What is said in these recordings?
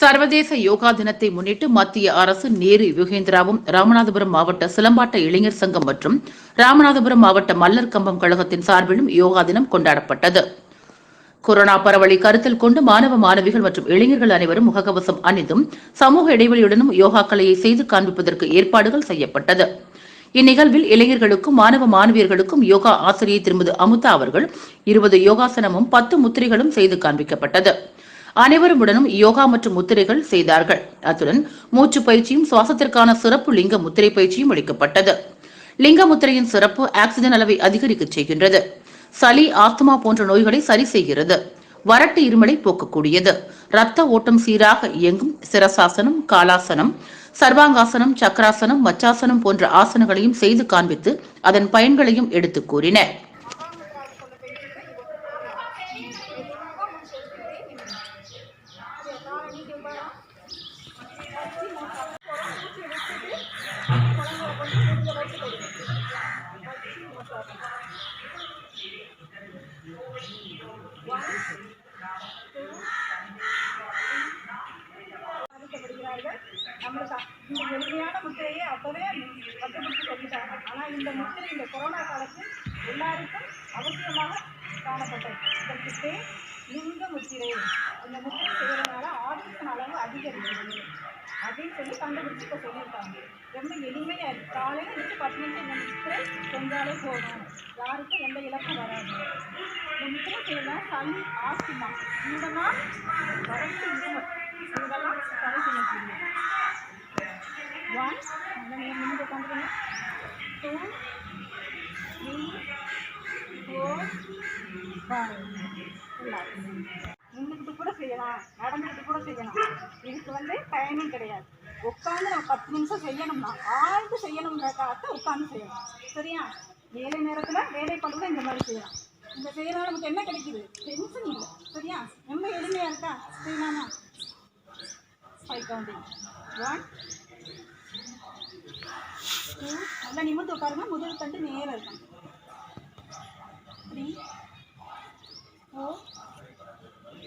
சர்வதேச யோகா தினத்தை முன்னிட்டு மத்திய அரசு நேரு யுகேந்திராவும் ராமநாதபுரம் மாவட்ட சிலம்பாட்ட இளைஞர் சங்கம் மற்றும் ராமநாதபுரம் மாவட்ட மல்லர் கம்பம் கழகத்தின் சார்பிலும் யோகா தினம் கொண்டாடப்பட்டது. கொரோனா பரவலை கருத்தில் கொண்டு மாணவ மாணவிகள் மற்றும் இளைஞர்கள் அனைவரும் முகக்கவசம் அணிந்தும் சமூக இடைவெளியுடனும் யோகா கலையை செய்து காண்பிப்பதற்கு ஏற்பாடுகள் செய்யப்பட்டது. இந்நிகழ்வில் இளைஞர்களுக்கும் மாணவ மாணவியர்களுக்கும் யோகா ஆசிரியை திருமதி அமுதா அவர்கள் இருபது யோகாசனமும் பத்து முத்திரைகளும் செய்து காண்பிக்கப்பட்டது. அனைவரும்டனும் யோகா மற்றும் முத்திரைகள் செய்தார்கள். அத்துடன் மூச்சு பயிற்சியும் சுவாசத்திற்கான சிறப்பு லிங்க முத்திரை பயிற்சியும் அளிக்கப்பட்டது. லிங்க முத்திரையின் சிறப்பு ஆக்சிஜன் அளவை அதிகரிக்கச் செய்கின்றது. சளி ஆஸ்துமா போன்ற நோய்களை சரி செய்கிறது. வறட்டு இருமலை போக்கக்கூடியது. ரத்த ஓட்டம் சீராக இயங்கும் சிரசாசனம் காலாசனம் சர்வாங்காசனம் சக்கராசனம் மச்சாசனம் போன்ற ஆசனங்களையும் செய்து காண்பித்து அதன் பயன்களையும் எடுத்துக் கூறினர் நம்மளுக்கு இந்த எளிமையான முத்திரையை அப்போவே கண்டுபிடிச்சு சொல்லிட்டாங்க. ஆனால் இந்த முத்திரை இந்த கொரோனா காலத்தில் எல்லாருக்கும் அவசியமாக காணப்பட்டது. இதற்கு பேர் லிங்க முத்திரை. இந்த முத்திரை செய்கிறதுனால ஆக்சிஜன் அளவு அதிகரிக்கிறது. அப்படின்னு சொல்லி கண்டுபிடிச்சு இப்போ சொல்லியிருக்காங்க. ரொம்ப எளிமையாக காலையில் பத்து நிமிஷம் இந்த முத்திரை செஞ்சாலே போதும் யாருக்கும் எந்த இழப்பும் வராது. இந்த முத்திரை செய்யலாம் சளி ஆஸ்துமா இதெல்லாம் வறட்டு இருமல் இதெல்லாம் சரி செய்யக்கூடிய ஒன் நீங்கள் பண்ணுறீங்க டூ த்ரீ ஃபோர் ஃபைவ் நின்றுக்கிட்டு கூட செய்யலாம். நடந்துக்கிட்டு கூட செய்யலாம். இதுக்கு வந்து டைமிங் கிடையாது. உட்காந்து நான் பத்து நிமிஷம் செய்யணும்னா ஆழ்ந்து செய்யணுங்கிறக்காக உட்காந்து செய்யணும். சரியா? வேலை நேரத்தில் வேலை பண்ணுறது இந்த மாதிரி செய்யலாம். இந்த செய்யறதுனால நமக்கு என்ன கிடைக்குது? டென்ஷன் இல்லை. சரியா? ரொம்ப எளிமையாக இருக்கா? செய்யலாமா ஃபைவ் கவுண்டிங் ஒன் டூ நல்லா நிமிர்ந்து உட்காருங்க. முதல் தண்டு நேராக இருக்கும் த்ரீ ஃபோர்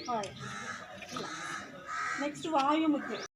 ஃபைவ் நெக்ஸ்ட் வாயு முக்கியம்